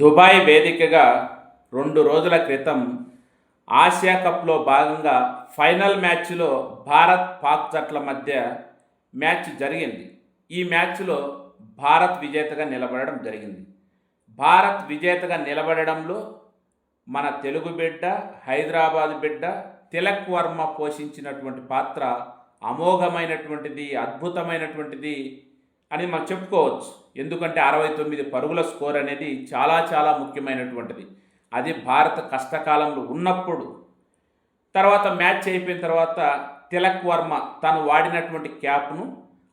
Dubai వేదికగా రెండు రోజుల క్రితం ఆసియా కప్లో భాగంగా ఫైనల్ మ్యాచ్లో భారత్ పాక్ జట్ల మధ్య మ్యాచ్ జరిగింది. ఈ మ్యాచ్లో భారత్ విజేతగా నిలబడడం జరిగింది. భారత్ విజేతగా నిలబడడంలో మన తెలుగు బిడ్డ హైదరాబాద్ బిడ్డ తిలక్ వర్మ పోషించినటువంటి పాత్ర అమోఘమైనటువంటిది అద్భుతమైనటువంటిది అని మనం చెప్పుకోవచ్చు. ఎందుకంటే అరవై తొమ్మిది పరుగుల స్కోర్ అనేది చాలా చాలా ముఖ్యమైనటువంటిది. అది భారత కష్టకాలంలో ఉన్నప్పుడు. తర్వాత మ్యాచ్ అయిపోయిన తర్వాత తిలక్ వర్మ తను వాడినటువంటి క్యాప్ను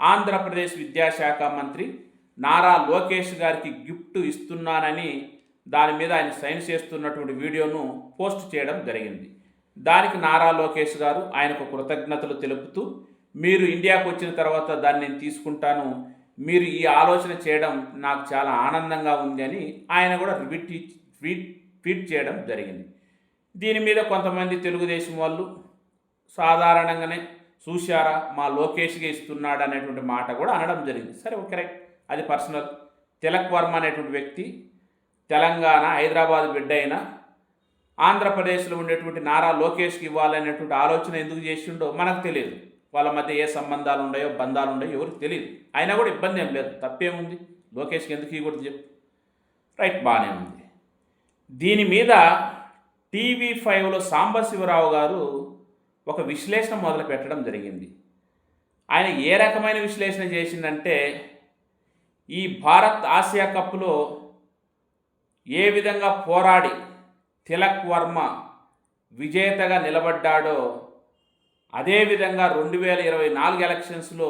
ఆంధ్రప్రదేశ్ విద్యాశాఖ మంత్రి నారా లోకేష్ గారికి గిఫ్ట్ ఇస్తున్నానని దాని మీద ఆయన సైన్ చేస్తున్నటువంటి వీడియోను పోస్ట్ చేయడం జరిగింది. దానికి నారా లోకేష్ గారు ఆయనకు కృతజ్ఞతలు తెలుపుతూ మీరు ఇండియాకు వచ్చిన తర్వాత దాన్ని నేను తీసుకుంటాను. మీరు ఈ ఆలోచన చేయడం నాకు చాలా ఆనందంగా ఉంది అని ఆయన కూడా ట్వీట్ ట్వీట్ ట్వీట్ చేయడం జరిగింది. దీని మీద కొంతమంది తెలుగుదేశం వాళ్ళు సాధారణంగానే చూశారా మా లోకేష్గా ఇస్తున్నాడు అనేటువంటి మాట కూడా అనడం జరిగింది. సరే ఓకే అది పర్సనల్. తిలక్ వర్మ అనేటువంటి వ్యక్తి తెలంగాణ హైదరాబాద్ బిడ్డ అయినా ఆంధ్రప్రదేశ్లో ఉండేటువంటి నారా లోకేష్కి ఇవ్వాలనేటువంటి ఆలోచన ఎందుకు చేసిండో మనకు తెలియదు. వాళ్ళ మధ్య ఏ సంబంధాలు ఉన్నాయో బంధాలు ఉన్నాయో ఎవరికి తెలియదు అయినా కూడా ఇబ్బంది ఏం లేదు. తప్పేముంది? లోకేష్కి ఎందుకు ఇవ్వకూడదు చెప్పు. రైట్ బాగానే ఉంది. దీని మీద టీవీ ఫైవ్లో సాంబశివరావు గారు ఒక విశ్లేషణ మొదలు పెట్టడం జరిగింది. ఆయన ఏ రకమైన విశ్లేషణ చేసిందంటే ఈ భారత్ ఆసియా కప్లో ఏ విధంగా పోరాడి తిలక్ వర్మ విజేతగా నిలబడ్డాడో అదేవిధంగా రెండు వేల ఇరవై నాలుగు ఎలక్షన్స్లో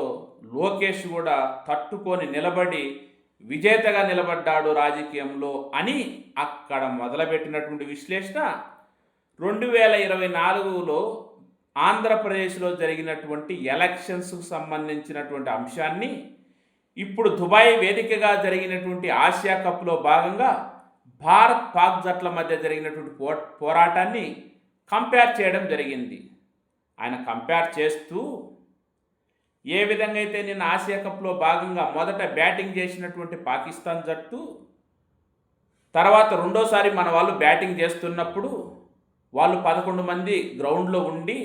లోకేష్ కూడా తట్టుకొని నిలబడి విజేతగా నిలబడ్డాడు రాజకీయంలో అని అక్కడ మొదలుపెట్టినటువంటి విశ్లేషణ రెండు వేల ఇరవై నాలుగులో ఆంధ్రప్రదేశ్లో జరిగినటువంటి ఎలక్షన్స్కు సంబంధించినటువంటి అంశాన్ని ఇప్పుడు దుబాయ్ వేదికగా జరిగినటువంటి ఆసియా కప్లో భాగంగా భారత్ పాక్ జట్ల మధ్య జరిగినటువంటి పో పోరాటాన్ని కంపేర్ చేయడం జరిగింది. ఆయన కంపేర్ చేస్తూ ఏ విధంగా అయితే నిన్న ఆసియా కప్లో భాగంగా మొదట బ్యాటింగ్ చేసినటువంటి పాకిస్తాన్ జట్టు తర్వాత రెండోసారి మన వాళ్ళు బ్యాటింగ్ చేస్తున్నప్పుడు వాళ్ళు పదకొండు మంది గ్రౌండ్లో ఉండి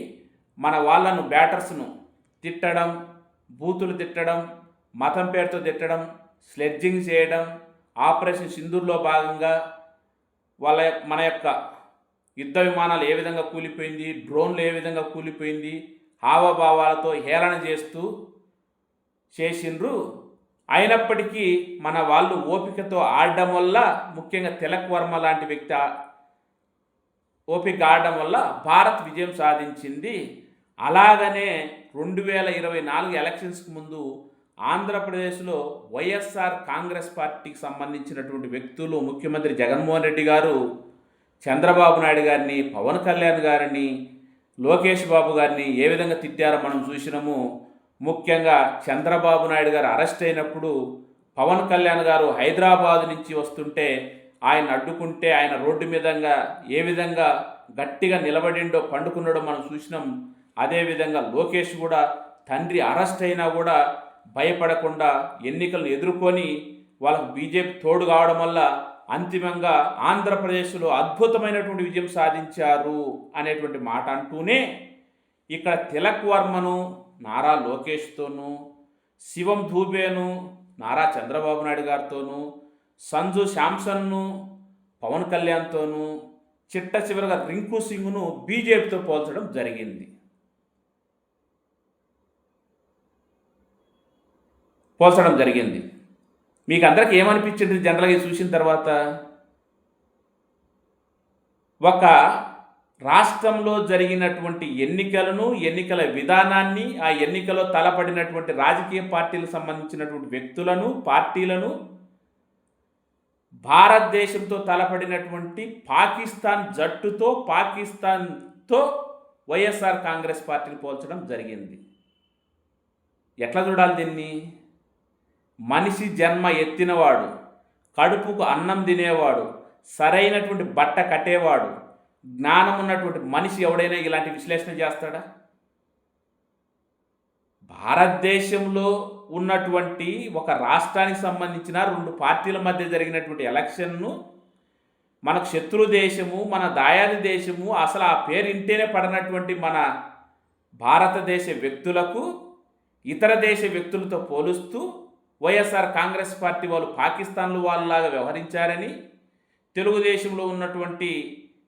మన వాళ్ళను బ్యాటర్స్ను తిట్టడం బూతులు తిట్టడం మతం పేరుతో తిట్టడం స్లెడ్జింగ్ చేయడం ఆపరేషన్ సింధూర్లో భాగంగా వాళ్ళ మన యొక్క యుద్ధ విమానాలు ఏ విధంగా కూలిపోయింది డ్రోన్లు ఏ విధంగా కూలిపోయింది హావభావాలతో హేళన చేస్తూ చేసిండ్రు. అయినప్పటికీ మన వాళ్ళు ఓపికతో ఆడడం వల్ల ముఖ్యంగా తిలక్ వర్మ లాంటి వ్యక్తి ఓపిక ఆడడం వల్ల భారత్ విజయం సాధించింది. అలాగనే రెండు వేల ఇరవై నాలుగు ఎలక్షన్స్కి ముందు ఆంధ్రప్రదేశ్లో వైఎస్ఆర్ కాంగ్రెస్ పార్టీకి సంబంధించినటువంటి వ్యక్తులు ముఖ్యమంత్రి జగన్మోహన్ రెడ్డి గారు చంద్రబాబు నాయుడు గారిని పవన్ కళ్యాణ్ గారిని లోకేష్ బాబు గారిని ఏ విధంగా తిట్టారో మనం చూసినాము. ముఖ్యంగా చంద్రబాబు నాయుడు గారు అరెస్ట్ అయినప్పుడు పవన్ కళ్యాణ్ గారు హైదరాబాద్ నుంచి వస్తుంటే ఆయన అడ్డుకుంటే ఆయన రోడ్డు మీదంగా ఏ విధంగా గట్టిగా నిలబడిండో పండుకున్నాడో మనం చూసినాం. అదేవిధంగా లోకేష్ కూడా తండ్రి అరెస్ట్ అయినా కూడా భయపడకుండా ఎన్నికలను ఎదుర్కొని వాళ్ళకు బీజేపీ తోడు కావడం వల్ల అంతిమంగా ఆంధ్రప్రదేశ్లో అద్భుతమైనటువంటి విజయం సాధించారు అనేటువంటి మాట అంటూనే ఇక్కడ తిలక్ వర్మను నారా లోకేష్తోనూ శివం ధూబేను నారా చంద్రబాబు నాయుడు గారితోనూ సంజు శాంసన్ను పవన్ కళ్యాణ్తోనూ చిట్ట చివరిగా రింకు సింగ్ను బీజేపీతో పోల్చడం జరిగింది. పోల్చడం జరిగింది. మీకు అందరికి ఏమనిపించింది జనరల్గా చూసిన తర్వాత? ఒక రాష్ట్రంలో జరిగినటువంటి ఎన్నికలను ఎన్నికల విధానాన్ని ఆ ఎన్నికలో తలపడినటువంటి రాజకీయ పార్టీలకు సంబంధించినటువంటి వ్యక్తులను పార్టీలను భారతదేశంతో తలపడినటువంటి పాకిస్తాన్ జట్టుతో పాకిస్తాన్తో వైఎస్ఆర్ కాంగ్రెస్ పార్టీని పోల్చడం జరిగింది. ఎట్లా చూడాలి దీన్ని? మనిషి జన్మ ఎత్తినవాడు కడుపుకు అన్నం తినేవాడు సరైనటువంటి బట్ట కట్టేవాడు జ్ఞానం ఉన్నటువంటి మనిషి ఎవడైనా ఇలాంటి విశ్లేషణ చేస్తాడా? భారతదేశంలో ఉన్నటువంటి ఒక రాష్ట్రానికి సంబంధించిన రెండు పార్టీల మధ్య జరిగినటువంటి ఎలక్షన్ను మనకు శత్రు దేశము మన దాయాది దేశము అసలు ఆ పేరు ఇంటేనే పడినటువంటి మన భారతదేశ వ్యక్తులకు ఇతర దేశ వ్యక్తులతో పోలుస్తూ వైఎస్ఆర్ కాంగ్రెస్ పార్టీ వాళ్ళు పాకిస్తాన్లు వాళ్ళలాగా వ్యవహరించారని తెలుగుదేశంలో ఉన్నటువంటి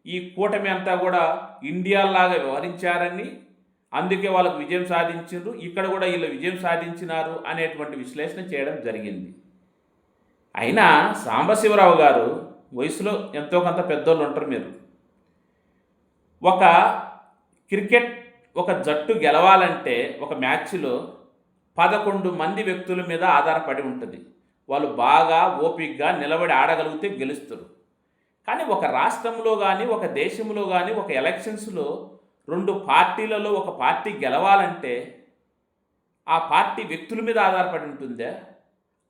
ఈ కూటమి అంతా కూడా ఇండియాలాగా వ్యవహరించారని అందుకే వాళ్ళకు విజయం సాధించారు ఇక్కడ కూడా వీళ్ళు విజయం సాధించినారు అనేటువంటి విశ్లేషణ చేయడం జరిగింది. అయినా సాంబశివరావు గారు వయసులో ఎంతో కొంత పెద్దోళ్ళు ఉంటారు మీరు. ఒక క్రికెట్ ఒక జట్టు గెలవాలంటే ఒక మ్యాచ్లో పదకొండు మంది వ్యక్తుల మీద ఆధారపడి ఉంటుంది. వాళ్ళు బాగా ఓపికగా నిలబడి ఆడగలిగితే గెలుస్తారు. కానీ ఒక రాష్ట్రంలో కానీ ఒక దేశంలో కానీ ఒక ఎలక్షన్స్లో రెండు పార్టీలలో ఒక పార్టీ గెలవాలంటే ఆ పార్టీ వ్యక్తుల మీద ఆధారపడి ఉంటుందే?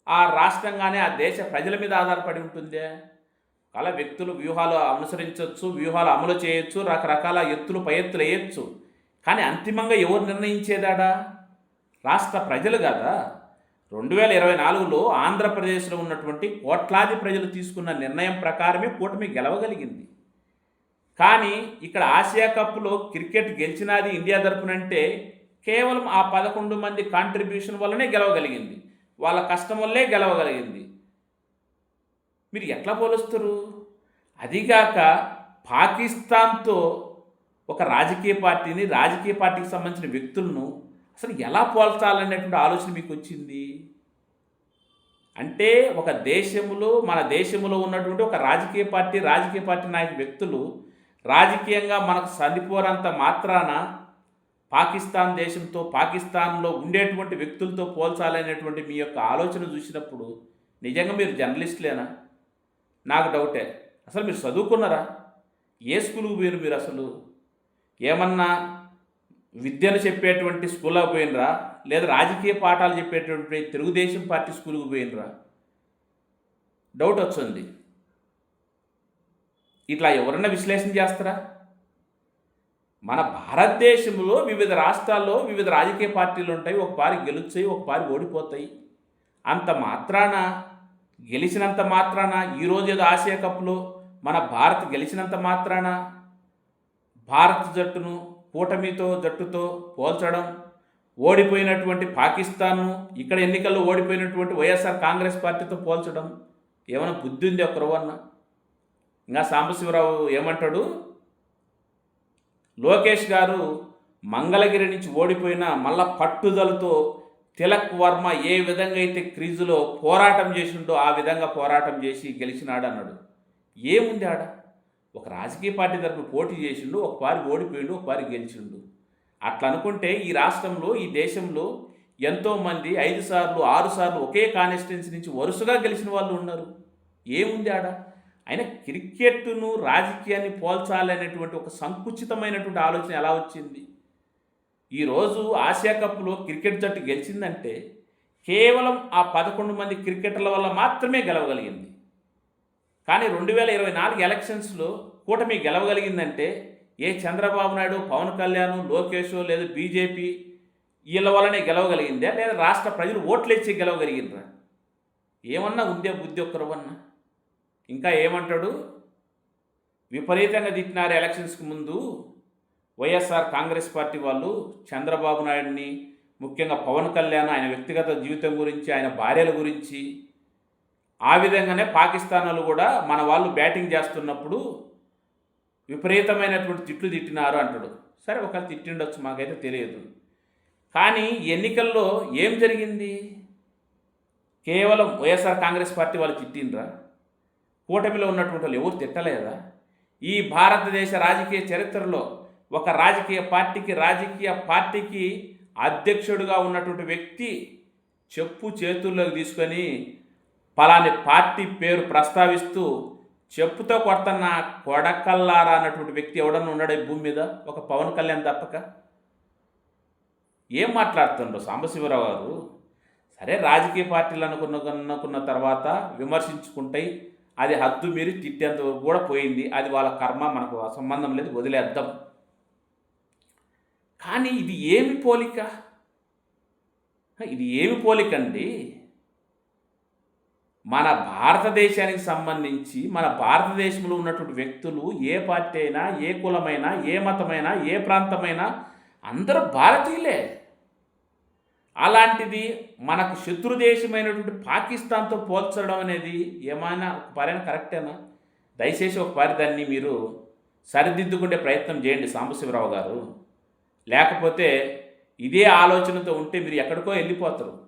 ఆ రాష్ట్రంగానే ఆ దేశ ప్రజల మీద ఆధారపడి ఉంటుందే? అలా వ్యక్తులు వ్యూహాలు అనుసరించవచ్చు వ్యూహాలు అమలు చేయొచ్చు రకరకాల ఎత్తులు పై ఎత్తులు వేయచ్చు. కానీ అంతిమంగా ఎవరు నిర్ణయించేదాడా? రాష్ట్ర ప్రజలు కదా. రెండు వేల ఇరవై నాలుగులో ఆంధ్రప్రదేశ్లో ఉన్నటువంటి కోట్లాది ప్రజలు తీసుకున్న నిర్ణయం ప్రకారమే కూటమి గెలవగలిగింది. కానీ ఇక్కడ ఆసియా కప్లో క్రికెట్ గెలిచినది ఇండియా తరపునంటే కేవలం ఆ పదకొండు మంది కాంట్రిబ్యూషన్ వల్లనే గెలవగలిగింది. వాళ్ళ కష్టం వల్లే గెలవగలిగింది. మీరు ఎట్లా పోలుస్తారు? అదిగాక పాకిస్తాన్తో ఒక రాజకీయ పార్టీని రాజకీయ పార్టీకి సంబంధించిన వ్యక్తులను అసలు ఎలా పోల్చాలనేటువంటి ఆలోచన మీకు వచ్చింది అంటే ఒక దేశంలో మన దేశంలో ఉన్నటువంటి ఒక రాజకీయ పార్టీ రాజకీయ పార్టీ నాయక వ్యక్తులు రాజకీయంగా మనకు సరిపోరంత మాత్రాన పాకిస్తాన్ దేశంతో పాకిస్తాన్లో ఉండేటువంటి వ్యక్తులతో పోల్చాలనేటువంటి మీ యొక్క ఆలోచన చూసినప్పుడు నిజంగా మీరు జర్నలిస్టులేనా? నాకు డౌటే. అసలు మీరు చదువుకున్నారా? ఏ స్కూల్కి పోయారు మీరు అసలు? ఏమన్నా విద్యను చెప్పేటువంటి స్కూల్లో పోయినరా? లేదా రాజకీయ పాఠాలు చెప్పేటువంటి తెలుగుదేశం పార్టీ స్కూల్కి పోయినరా? డౌట్ వచ్చింది ఇట్లా ఎవరన్నా విశ్లేషణ చేస్తారా? మన భారతదేశంలో వివిధ రాష్ట్రాల్లో వివిధ రాజకీయ పార్టీలు ఉంటాయి. ఒక పారి గెలుస్తాయి ఒక పారి ఓడిపోతాయి. అంత మాత్రాన గెలిచినంత మాత్రాన ఈరోజు ఏదో ఆసియా కప్లో మన భారత్ గెలిచినంత మాత్రాన భారత్ జట్టును కూటమితో జట్టుతో పోల్చడం ఓడిపోయినటువంటి పాకిస్తాన్ను ఇక్కడ ఎన్నికల్లో ఓడిపోయినటువంటి వైఎస్ఆర్ కాంగ్రెస్ పార్టీతో పోల్చడం ఏమైనా బుద్ధి ఉంది ఒకరువన్న ఇంకా సాంబశివరావు ఏమంటాడు? లోకేష్ గారు మంగళగిరి నుంచి ఓడిపోయిన మళ్ళా పట్టుదలతో తిలక్ వర్మ ఏ విధంగా అయితే క్రీజులో పోరాటం చేసిండో ఆ విధంగా పోరాటం చేసి గెలిచినాడు అన్నాడు ఏముంది ఆడ? ఒక రాజకీయ పార్టీ తరఫున పోటీ చేసిండు ఒక పారి ఓడిపోయిండు ఒక పారి గెలిచిండు. అట్లా అనుకుంటే ఈ రాష్ట్రంలో ఈ దేశంలో ఎంతోమంది ఐదు సార్లు ఆరు సార్లు ఒకే కాన్స్టిట్యున్సీ నుంచి వరుసగా గెలిచిన వాళ్ళు ఉన్నారు. ఏముంది ఆడ? అయినా క్రికెట్ను రాజకీయాన్ని పోల్చాలనేటువంటి ఒక సంకుచితమైనటువంటి ఆలోచన ఎలా వచ్చింది? ఈరోజు ఆసియా కప్లో క్రికెట్ జట్టు గెలిచిందంటే కేవలం ఆ పదకొండు మంది క్రికెటర్ల వల్ల మాత్రమే గెలవగలిగింది. కానీ రెండు వేల ఇరవై నాలుగు ఎలక్షన్స్లో కూటమి గెలవగలిగిందంటే ఏ చంద్రబాబు నాయుడు పవన్ కళ్యాణ్ లోకేష్ లేదా బీజేపీ వీళ్ళ వల్లనే గెలవగలిగిందా? లేదా రాష్ట్ర ప్రజలు ఓట్లు ఇచ్చి గెలవగలిగినరా ఏమన్నా ఉందే బుద్ధి ఒక్కరవన్నా ఇంకా ఏమంటాడు? విపరీతంగా తిట్టినారు ఎలక్షన్స్కి ముందు వైఎస్ఆర్ కాంగ్రెస్ పార్టీ వాళ్ళు చంద్రబాబు నాయుడిని ముఖ్యంగా పవన్ కళ్యాణ్ ఆయన వ్యక్తిగత జీవితం గురించి ఆయన భార్యల గురించి ఆ విధంగానే పాకిస్తాన్లు కూడా మన వాళ్ళు బ్యాటింగ్ చేస్తున్నప్పుడు విపరీతమైనటువంటి తిట్లు తిట్టినారు అంటాడు. సరే ఒకవేళ తిట్టిండొచ్చు మాకైతే తెలియదు. కానీ ఎన్నికల్లో ఏం జరిగింది? కేవలం వైఎస్ఆర్ కాంగ్రెస్ పార్టీ వాళ్ళు తిట్టిండ్రా? కూటమిలో ఉన్నటువంటి వాళ్ళు ఎవరు తిట్టలేదా? ఈ భారతదేశ రాజకీయ చరిత్రలో ఒక రాజకీయ పార్టీకి రాజకీయ పార్టీకి అధ్యక్షుడిగా ఉన్నటువంటి వ్యక్తి చెప్పు చేతుల్లోకి తీసుకొని పలాని పార్టీ పేరు ప్రస్తావిస్తూ చెప్పుతో కొడుతున్న కొడకల్లారా అన్నటువంటి వ్యక్తి ఎవడన్నా ఉన్నాడు ఈ భూమి మీద? ఒక పవన్ కళ్యాణ్ తప్పక? ఏం మాట్లాడుతుండ్రు సాంబశివరావు గారు? సరే రాజకీయ పార్టీలు అనుకున్న అనుకున్న తర్వాత విమర్శించుకుంటాయి అది హద్దు మీరు తిట్టేంత వరకు కూడా పోయింది. అది వాళ్ళ కర్మ మనకు సంబంధం లేదు వదిలేద్దాం. కానీ ఇది ఏమి పోలిక? ఇది ఏమి పోలిక అండి? మన భారతదేశానికి సంబంధించి మన భారతదేశంలో ఉన్నటువంటి వ్యక్తులు ఏ పార్టీ అయినా ఏ కులమైనా ఏ మతమైనా ఏ ప్రాంతమైనా అందరూ భారతీయులే. అలాంటిది మనకు శత్రు దేశమైనటువంటి పాకిస్తాన్తో పోల్చడం అనేది ఏమైనా ఒక కరెక్టేనా? దయచేసి ఒక పారి దాన్ని మీరు సరిదిద్దుకునే ప్రయత్నం చేయండి సాంబశివరావు గారు. లేకపోతే ఇదే ఆలోచనతో ఉంటే మీరు ఎక్కడికో వెళ్ళిపోతారు.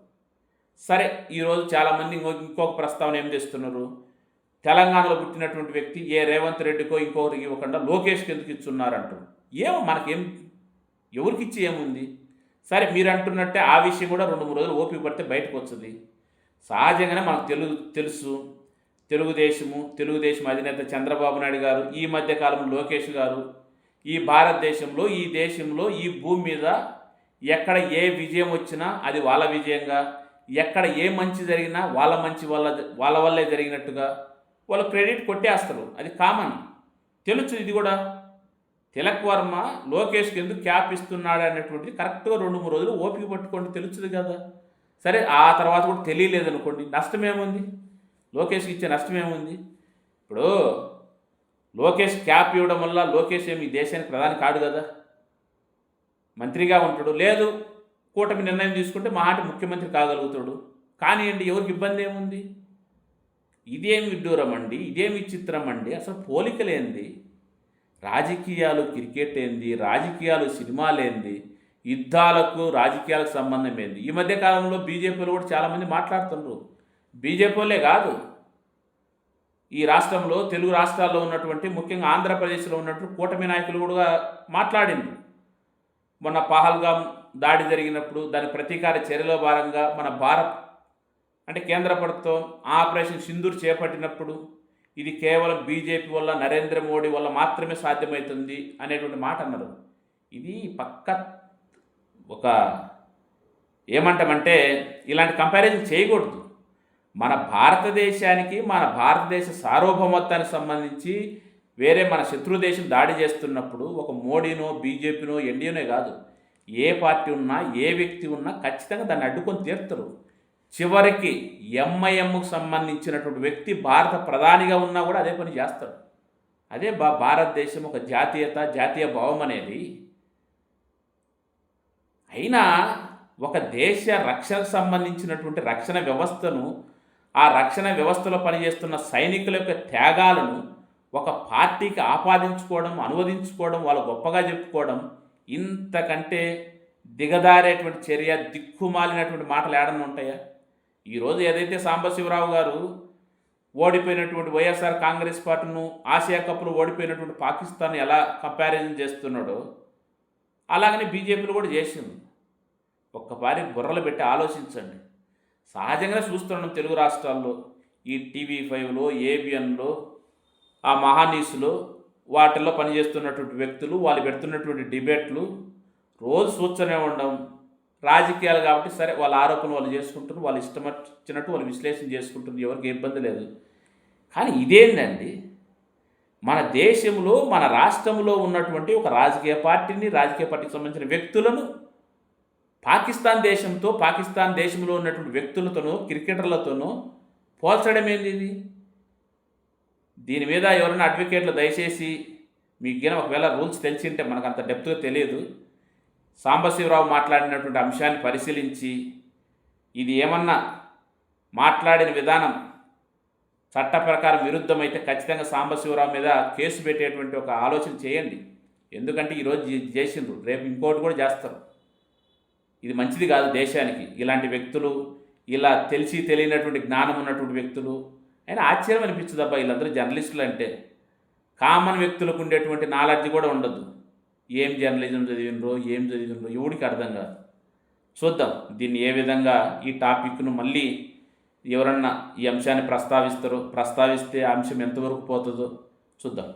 సరే ఈరోజు చాలామంది ఇంకో ఇంకొక ప్రస్తావన ఏం చేస్తున్నారు? తెలంగాణలో పుట్టినటువంటి వ్యక్తి ఏ రేవంత్ రెడ్డికో ఇంకొకరికి ఇవ్వకుండా లోకేష్కి ఎందుకు ఇచ్చున్నారంటారు ఏమో మనకేం ఎవరికి ఇచ్చి ఏముంది? సరే మీరు అంటున్నట్టే ఆ విషయం కూడా రెండు మూడు రోజులు ఓపిక పడితే బయటకు వస్తుంది సహజంగానే మనకు తెలుగు తెలుసు. తెలుగుదేశము తెలుగుదేశం అధినేత చంద్రబాబు నాయుడు గారు ఈ మధ్యకాలం లోకేష్ గారు ఈ భారతదేశంలో ఈ దేశంలో ఈ భూమి మీద ఎక్కడ ఏ విజయం వచ్చినా అది వాళ్ళ విజయంగా ఎక్కడ ఏ మంచి జరిగినా వాళ్ళ మంచి వాళ్ళ వాళ్ళ వల్లే జరిగినట్టుగా వాళ్ళు క్రెడిట్ కొట్టేస్తారు. అది కామన్. తెలుసు ఇది కూడా. తిలక్ వర్మ లోకేష్కి ఎందుకు క్యాప్ ఇస్తున్నాడు అనేటువంటిది కరెక్ట్గా రెండు మూడు రోజులు ఓపిక పట్టుకోండి తెలుస్తుంది కదా. సరే ఆ తర్వాత కూడా తెలియలేదు అనుకోండి. నష్టమేముంది లోకేష్కి ఇచ్చే నష్టమేముంది ఇప్పుడు లోకేష్ క్యాప్ ఇవ్వడం వల్ల లోకేష్ ఏమి ఈ దేశానికి ప్రధాని కాడు కదా? మంత్రిగా ఉంటాడు. లేదు. కూటమి నిర్ణయం తీసుకుంటే మహాటి ముఖ్యమంత్రి కాగలుగుతాడు. కానివ్వండి ఎవరికి ఇబ్బంది ఏముంది? ఇదేమి విడ్డూరం అండి ఇదేమి విచిత్రం అండి అసలు పోలికలేంది రాజకీయాలు క్రికెట్ ఏంది రాజకీయాలు సినిమాలేంది యుద్ధాలకు రాజకీయాలకు సంబంధం ఏంది? ఈ మధ్య కాలంలో బీజేపీలో కూడా చాలామంది మాట్లాడుతున్నారు బీజేపీలే కాదు. ఈ రాష్ట్రంలో తెలుగు రాష్ట్రాల్లో ఉన్నటువంటి ముఖ్యంగా ఆంధ్రప్రదేశ్లో ఉన్నట్టు కూటమి నాయకులు కూడా మాట్లాడింది మొన్న పహల్గాం దాడి జరిగినప్పుడు దాని ప్రతీకార చర్యలో భాగంగా మన భారత్ అంటే కేంద్ర ప్రభుత్వం ఆపరేషన్ సింధూర్ చేపట్టినప్పుడు ఇది కేవలం బీజేపీ వల్ల నరేంద్ర మోడీ వల్ల మాత్రమే సాధ్యమవుతుంది అనేటువంటి మాట అన్నారు. ఇది పక్క ఒక ఏమంటామంటే ఇలాంటి కంపారిజన్ చేయకూడదు. మన భారతదేశానికి మన భారతదేశ సార్వభౌమత్వానికి సంబంధించి వేరే మన శత్రు దేశం దాడి చేస్తున్నప్పుడు ఒక మోడీనో బీజేపీనో ఎన్డీఏనో కాదు. ఏ పార్టీ ఉన్నా ఏ వ్యక్తి ఉన్నా ఖచ్చితంగా దాన్ని అడ్డుకొని తీరుతారు. చివరికి ఎంఐఎంకు సంబంధించినటువంటి వ్యక్తి భారత ప్రధానిగా ఉన్నా కూడా అదే పని చేస్తాడు. అదే బా భారతదేశం ఒక జాతీయత జాతీయ భావం అనేది. అయినా ఒక దేశ రక్షణకు సంబంధించినటువంటి రక్షణ వ్యవస్థను ఆ రక్షణ వ్యవస్థలో పనిచేస్తున్న సైనికుల యొక్క త్యాగాలను ఒక పార్టీకి ఆపాదించుకోవడం అనువదించుకోవడం వాళ్ళు గొప్పగా చెప్పుకోవడం ఇంతకంటే దిగదారేటువంటి చర్య దిక్కుమాలినటువంటి మాటలు ఏడన్నా ఉంటాయా? ఈరోజు ఏదైతే సాంబశివరావు గారు ఓడిపోయినటువంటి వైఎస్ఆర్ కాంగ్రెస్ పార్టీను ఆసియా కప్లో ఓడిపోయినటువంటి పాకిస్తాన్ ఎలా కంపారిజన్ చేస్తున్నాడో అలాగనే బీజేపీలు కూడా చేసింది. ఒక్కపారి బుర్రలు పెట్టి ఆలోచించండి. సహజంగానే చూస్తున్నాం తెలుగు రాష్ట్రాల్లో. ఈ టీవీ ఫైవ్లో ఏబిఎన్లో ఆ మహానీసులో వాటిల్లో పనిచేస్తున్నటువంటి వ్యక్తులు వాళ్ళు పెడుతున్నటువంటి డిబేట్లు రోజు సూచనే ఉండడం రాజకీయాలు కాబట్టి సరే వాళ్ళ ఆరోపణలు వాళ్ళు చేసుకుంటున్నారు వాళ్ళు ఇష్టం వచ్చినట్టు వాళ్ళు విశ్లేషణ చేసుకుంటున్నారు ఎవరికి ఇబ్బంది లేదు. కానీ ఇదేంటండి మన దేశంలో మన రాష్ట్రంలో ఉన్నటువంటి ఒక రాజకీయ పార్టీని రాజకీయ పార్టీకి సంబంధించిన వ్యక్తులను పాకిస్తాన్ దేశంతో పాకిస్తాన్ దేశంలో ఉన్నటువంటి వ్యక్తులతోనూ క్రికెటర్లతోనూ పోల్చడం ఏంది ఇది? దీని మీద ఎవరైనా అడ్వకేట్లు దయచేసి మీకు గిన ఒకవేళ రూల్స్ తెలిసింటే మనకు అంత డెప్త్గా తెలియదు. సాంబశివరావు మాట్లాడినటువంటి అంశాన్ని పరిశీలించి ఇది ఏమన్నా మాట్లాడిన విధానం చట్ట ప్రకారం విరుద్ధమైతే ఖచ్చితంగా సాంబశివరావు మీద కేసు పెట్టేటువంటి ఒక ఆలోచన చేయండి. ఎందుకంటే ఈరోజు చేసిండ్రు రేపు ఇంకోటి కూడా చేస్తారు. ఇది మంచిది కాదు దేశానికి. ఇలాంటి వ్యక్తులు ఇలా తెలిసి తెలియనటువంటి జ్ఞానం ఉన్నటువంటి వ్యక్తులు అయినా ఆశ్చర్యం అనిపించదు అబ్బా వీళ్ళందరూ జర్నలిస్టులు అంటే కామన్ వ్యక్తులకు ఉండేటువంటి నాలెడ్జ్ కూడా ఉండదు. ఏం జర్నలిజం చదివినరో ఏం చదివినరో ఎవడికి అర్థం కాదు. చూద్దాం దీన్ని ఏ విధంగా ఈ టాపిక్ను మళ్ళీ ఎవరన్నా ఈ అంశాన్ని ప్రస్తావిస్తారో ప్రస్తావిస్తే ఆ అంశం ఎంతవరకు పోతుందో చూద్దాం.